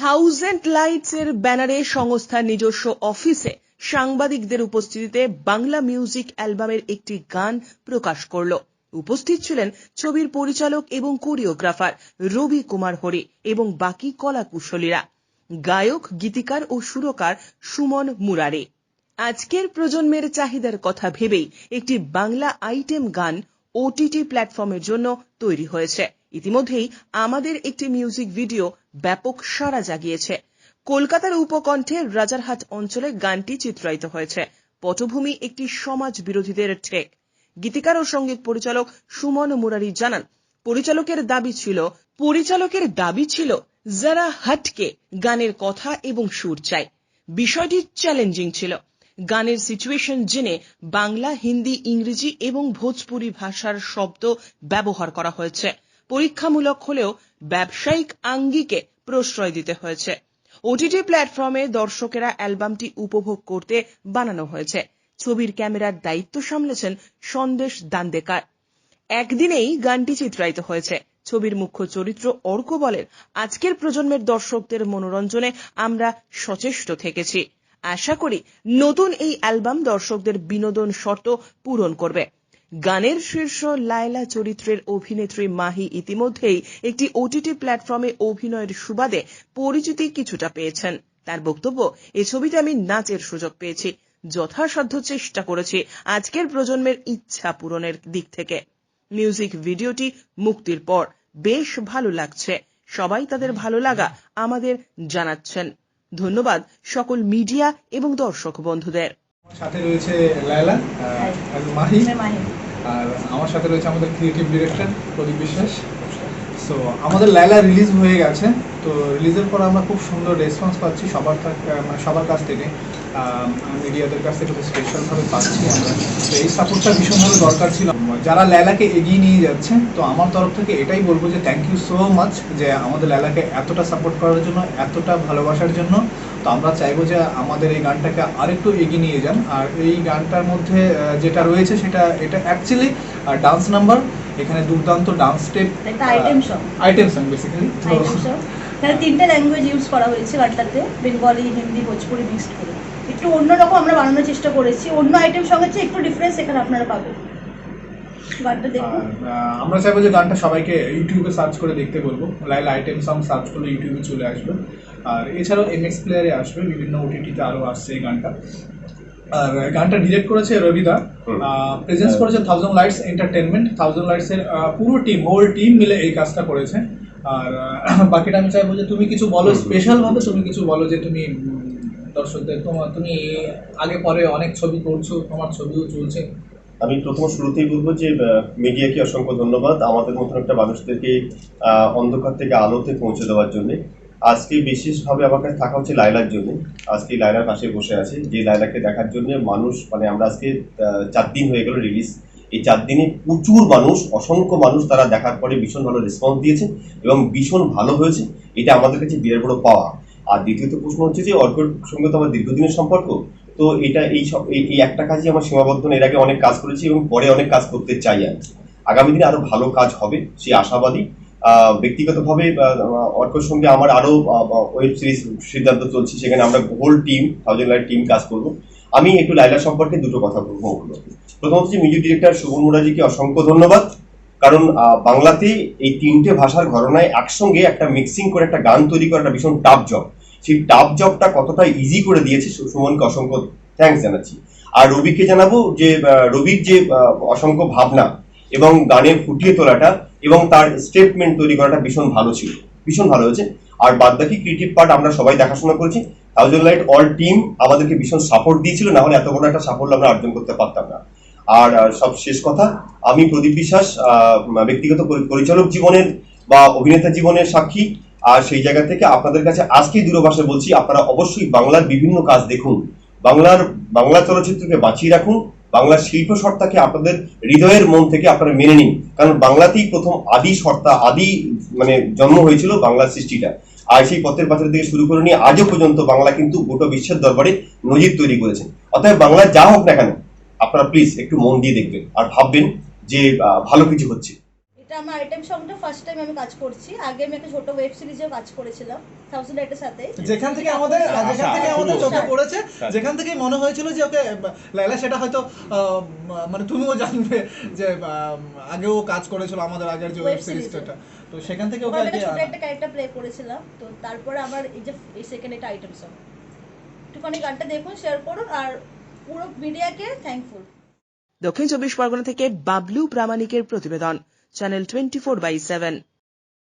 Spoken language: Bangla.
থাউজেন্ড লাইটস এর ব্যানারে সংস্থার নিজস্ব অফিসে সাংবাদিকদের উপস্থিতিতে বাংলা মিউজিক অ্যালবামের একটি গান প্রকাশ করল। উপস্থিত ছিলেন ছবির পরিচালক এবং কোরিওগ্রাফার রবি কুমার হরি এবং বাকি কলা কুশলীরা গায়ক, গীতিকার ও সুরকার সুমন মুরারে। আজকের প্রজন্মের চাহিদার কথা ভেবেই একটি বাংলা আইটেম গান ওটিটি প্ল্যাটফর্মের জন্য তৈরি হয়েছে। ইতিমধ্যেই আমাদের একটি মিউজিক ভিডিও ব্যাপক সাড়া জাগিয়েছে। কলকাতার উপকণ্ঠে রাজারহাট অঞ্চলে গানটি চিত্রায়িত হয়েছে। পটভূমি একটি সমাজ বিরোধীদের ঠেক। গীতিকার ও সংগীত পরিচালক সুমন মুরারি জানান, পরিচালকের দাবি ছিল, পরিচালকের দাবি ছিল, যারা হাটকে গানের কথা এবং সুর চায়। বিষয়টি চ্যালেঞ্জিং ছিল। গানের সিচুয়েশন জেনে বাংলা, হিন্দি, ইংরেজি এবং ভোজপুরি ভাষার শব্দ ব্যবহার করা হয়েছে। পরীক্ষামূলক হলেও ব্যবসায়িক আঙ্গিকে প্রশ্রয় দিতে হয়েছে। ওটিটি প্ল্যাটফর্মে দর্শকেরা অ্যালবামটি উপভোগ করতে বানানো হয়েছে। ছবির ক্যামেরার দায়িত্ব সামলেছেন সন্দেশ দান্দেকার। একদিনেই গানটি চিত্রায়িত হয়েছে। ছবির মুখ্য চরিত্র অর্ক বলেন, আজকের প্রজন্মের দর্শকদের মনোরঞ্জনে আমরা সচেষ্ট থেকেছি। আশা করি নতুন এই অ্যালবাম দর্শকদের বিনোদন শর্ত পূরণ করবে। গানের শীর্ষ লায়লা চরিত্রের অভিনেত্রী মাহি ইতিমধ্যেই একটি ওটিটি প্ল্যাটফর্মে অভিনয়ের সুবাদে পরিচিতি কিছুটা পেয়েছেন। তার বক্তব্য এই ছবিতে আমি নাচের সুযোগ পেয়েছি, যথাসাধ্য চেষ্টা করেছি আজকের প্রজন্মের ইচ্ছা পূরণের দিক থেকে। মিউজিক ভিডিওটি মুক্তির পর বেশ ভালো লাগছে। সবাই তাদের ভালো লাগা আমাদের জানাচ্ছেন। ধন্যবাদ সকল মিডিয়া এবং দর্শক বন্ধুদের। সাথে রয়েছে লায়লা আর মাহি। আর আমার সাথে রয়েছে আমাদের ক্রিয়েটিভ ডিরেক্টর প্রদীপ বিশ্বাস। সো আমাদের লায়লা রিলিজ হয়ে গেছে। তো রিলিজের পর আমরা খুব সুন্দর রেসপন্স পাচ্ছি সবার মানে সবার কাছ থেকে। মিডিয়াদের কাছ থেকে স্পেশালভাবে পাচ্ছি আমরা। তো এই সাপোর্টটা ভীষণভাবে দরকার ছিল। যারা ল্যালাকে এগিয়ে নিয়ে যাচ্ছে তো আমার তরফ থেকে এটাই বলব যে থ্যাংক ইউ সো মাচ যে আমাদের ল্যালাকে এতটা সাপোর্ট করার জন্য এতটা ভালোবাসার জন্য। তো আমরা চাইব যে আমাদের এই গানটাকে আরেকটু এগিয়ে নিয়ে যান। আর এই গানটার মধ্যে যেটা রয়েছে সেটা এটা অ্যাকচুয়ালি ডান্স নাম্বার এখানে দুর্দান্ত ডান্স স্টেপ একটা item song item song basically এখানে তিনটে ল্যাঙ্গুয়েজ ইউজ করা হয়েছে গানটাতে বেঙ্গলি হিন্দি ভোজপুরি মিক্সড করে। একটু অন্যরকম আমরা বানানোর চেষ্টা করেছি অন্য আইটেম সঙ্গে একটু ডিফারেন্স এখানে আপনারা পাবেন। আমরা চাইব যে গানটা সবাইকে ইউটিউবে সার্চ করে দেখতে বলব। লাইল আইটেম সং সার্চ করলে ইউটিউবে চলে আসবে। আর এছাড়াও এমএক্স প্লেয়ারে আসবে বিভিন্ন ওটিটিতে আরও আসছে এই গানটা। আর গানটা ডিরেক্ট করেছে রবিদা। প্রেজেন্স করেছে থাউজেন্ড লাইটস এন্টারটেনমেন্ট থাউজেন্ড লাইটসের পুরো টিম হোল টিম মিলে এই কাজটা করেছে। আর বাকিটা আমি চাইব যে তুমি কিছু বলো স্পেশালভাবে তুমি কিছু বলো যে তুমি দর্শকদের তোমার তুমি আগে পরে অনেক ছবি করছ তোমার ছবিও চলছে আমি প্রথম শুরুতেই বলব যে মিডিয়াকে অসংখ্য ধন্যবাদ আমাদের মতন একটা মানুষদেরকে অন্ধকার থেকে আলোতে পৌঁছে দেওয়ার জন্য। আজকে বিশেষভাবে আমার কাছে থাকা হচ্ছে লাইলার জন্য। আজকে লাইলার পাশে বসে আছে। যে লাইলাকে দেখার জন্য মানুষ মানে আমরা আজকে চার দিন হয়ে গেল রিলিজ এই চার দিনে প্রচুর মানুষ, অসংখ্য মানুষ তারা দেখার পরে ভীষণ ভালো রেসপন্স দিয়েছে এবং ভীষণ ভালো হয়েছে। এটা আমাদের কাছে বিরাট বড় পাওয়া। আর দ্বিতীয়ত প্রশ্ন হচ্ছে যে অর্কর সঙ্গে তো আমার দীর্ঘদিনের সম্পর্ক। তো এটা এই সব, এই একটা কাজই আমার সীমাবদ্ধ এর আগে অনেক কাজ করেছি এবং পরে অনেক কাজ করতে চাই আমি আগামী দিনে আরও ভালো কাজ হবে সেই আশাবাদী। ব্যক্তিগতভাবে অর্কর সঙ্গে আমার আরও ওয়েব সিরিজ সিদ্ধান্ত চলছে, সেখানে আমরা whole team thousand light team কাজ করব। আমি একটু লাইলা সম্পর্কে দুটো কথা বলব। প্রথমত হচ্ছে মিউজিক ডিরেক্টর শুভন মুরাজিকে অসংখ্য ধন্যবাদ। কারণ বাংলাতে এই তিনটে ভাষার ঘটনায় একসঙ্গে একটা মিক্সিং করে একটা গান তৈরি করা একটা ভীষণ টাফ জব সেই টাফ জবটা কতটা ইজি করে দিয়েছে সুমনকে অসংখ্য থ্যাঙ্কস জানাচ্ছি। আর রবিকে জানাব যে রবির যে অসংখ্য ভাবনা এবং গানে ফুটিয়ে তোলাটা এবং তার স্টেটমেন্ট তৈরি করাটা ভীষণ ভালো ছিল। ভীষণ ভালো হয়েছে। আর বাদ বাকি ক্রিয়েটিভ পার্ট আমরা সবাই দেখাশোনা করেছি। থাউজেন্ড লাইট অল টিম আমাদেরকে ভীষণ সাপোর্ট দিয়েছিল। না হলে এত বড় একটা সাফল্য আমরা অর্জন করতে পারতাম না। আর সব শেষ কথা, আমি প্রদীপ বিশ্বাস ব্যক্তিগত পরিচালক জীবনের বা অভিনেতা জীবনের সাক্ষী। আর সেই জায়গা থেকে আপনাদের কাছে আজকেই দূরভাষে বলছি, আপনারা অবশ্যই বাংলার বিভিন্ন কাজ দেখুন। বাংলার, বাংলা চলচ্চিত্রকে বাঁচিয়ে রাখুন। বাংলার শিল্প সত্তাকে আপনাদের হৃদয়ের মন থেকে আপনারা মেনে নিন। কারণ বাংলাতেই প্রথম আদি সত্তা আদি মানে জন্ম হয়েছিল বাংলা সৃষ্টিটা। আর সেই পথের পাথর থেকে শুরু করে নিয়ে আজও পর্যন্ত বাংলা কিন্তু গোটা বিশ্বের দরবারে নজির তৈরি করেছে। অতএব বাংলা যা হোক না কেন, আপনারা প্লিজ একটু মন দিয়ে দেখবেন আর ভাববেন যে ভালো কিছু হচ্ছে। এটা আমার আইটেম সংটা ফার্স্ট টাইম আমি কাজ করছি। আগে আমি একটা ছোট ওয়েব সিরিজেও কাজ করেছিলাম থাউজেন্ড এটের সাথে। যেখান থেকে আমাদের যেখান থেকে আমাদের চোখে পড়েছে আচ্ছা। যেখান থেকে মনে হয়েছিল যে ওকে লাইলা সেটা হয়তো মানে তুমিও জানবে যে আগেও কাজ করেছিল আমাদের আগের যে ওয়েব সিরিজটা তো সেখান থেকে ওকে ওখানে একটা ছোট একটা ক্যারেক্টার প্লে করেছিলাম। তো তারপরে আমার এই যে এই সেকেন্ড এটা আইটেম সং একটুখানি গানটা দেখুন শেয়ার করুন আর পুরো মিডিয়াকে থ্যাঙ্কফুল দক্ষিণ চব্বিশ পরগনা থেকে বাবলু প্রামাণিকের প্রতিবেদন। channel 24 by 7.